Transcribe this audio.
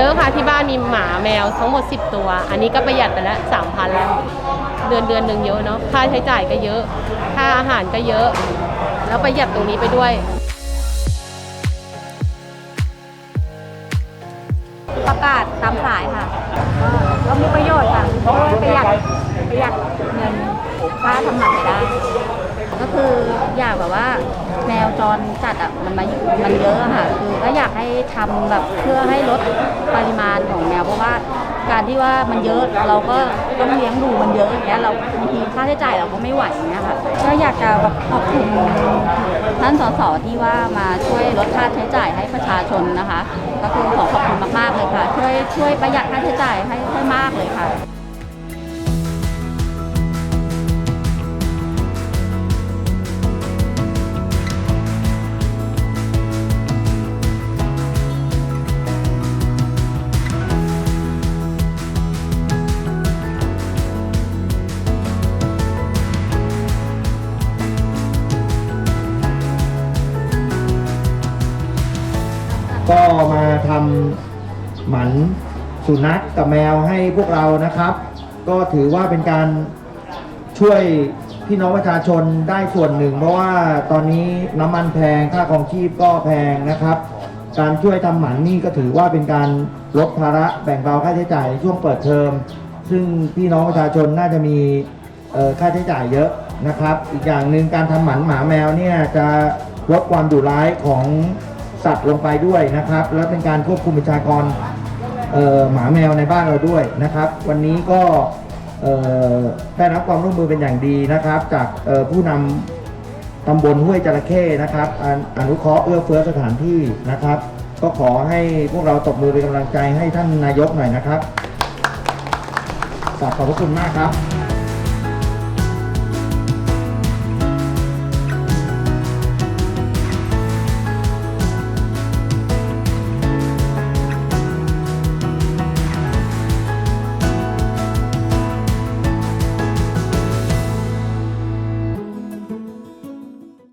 เยอะค่ะที่บ้านมีหมาแมวทั้งหมด 10 ตัว อันนี้ก็ประหยัดไปแล้ว3,000แล้ว เดือนเดือนหนึ่งเยอะเนาะค่าใช้จ่ายก็เยอะ ค่าอาหารก็เยอะ แล้วประหยัดตรงนี้ไปด้วยประกาศตามสายค่ะก็มีประโยชน์ค่ะเพราะประหยัดประหยัดเงินค่าทำหมันได้ ก็คืออยากแบบว่าแมวจรจัดอะมันมาอยู่มันเยอะอะค่ะ คือก็อยากให้ทำแบบเพื่อให้ลดปริมาณของแมวเพราะว่าการที่ว่ามันเยอะเราก็ต้องเลี้ยงดูมันเยอะอย่างเงี้ยเราบางทีค่าใช้จ่ายเราก็ไม่ไหวอย่างเงี้ยค่ะก็อยากจะแบบขอบคุณท่านสสที่ว่ามาช่วยลดค่าใช้จ่ายให้ประชาชนนะคะ ก็คือขอขอบคุณมากๆเลยค่ะ ช่วยช่วยประหยัดค่าใช้จ่ายให้ให้มาก ก็มาทำหมันสุนัขกับแมวให้พวกเรานะครับ ก็ถือว่าเป็นการช่วยพี่น้องประชาชนได้ส่วนหนึ่ง เพราะว่าตอนนี้น้ำมันแพงค่าของชีพก็แพงนะครับ การช่วยทำหมันนี่ก็ถือว่าเป็นการลดภาระแบ่งเบาค่าใช้จ่ายในช่วงเปิดเทอม ซึ่งพี่น้องประชาชนน่าจะมีค่าใช้จ่ายเยอะนะครับ อีกอย่างหนึ่งการทำหมันหมาแมวเนี่ยจะลดความดุร้ายของ สัตว์ลงไปด้วยนะครับ และเป็นการควบคุมประชากรหมาแมวในบ้านเราด้วยนะครับ วันนี้ก็ได้รับความร่วมมือเป็นอย่างดีนะครับ จากผู้นำตำบลห้วยจระเข้นะครับออนุเคราะห์เอื้อเฟื้อสถานที่นะครับ ก็ขอให้พวกเราตบมือเป็นกำลังใจให้ท่านนายกหน่อยนะครับขอบพระคุณมากครับ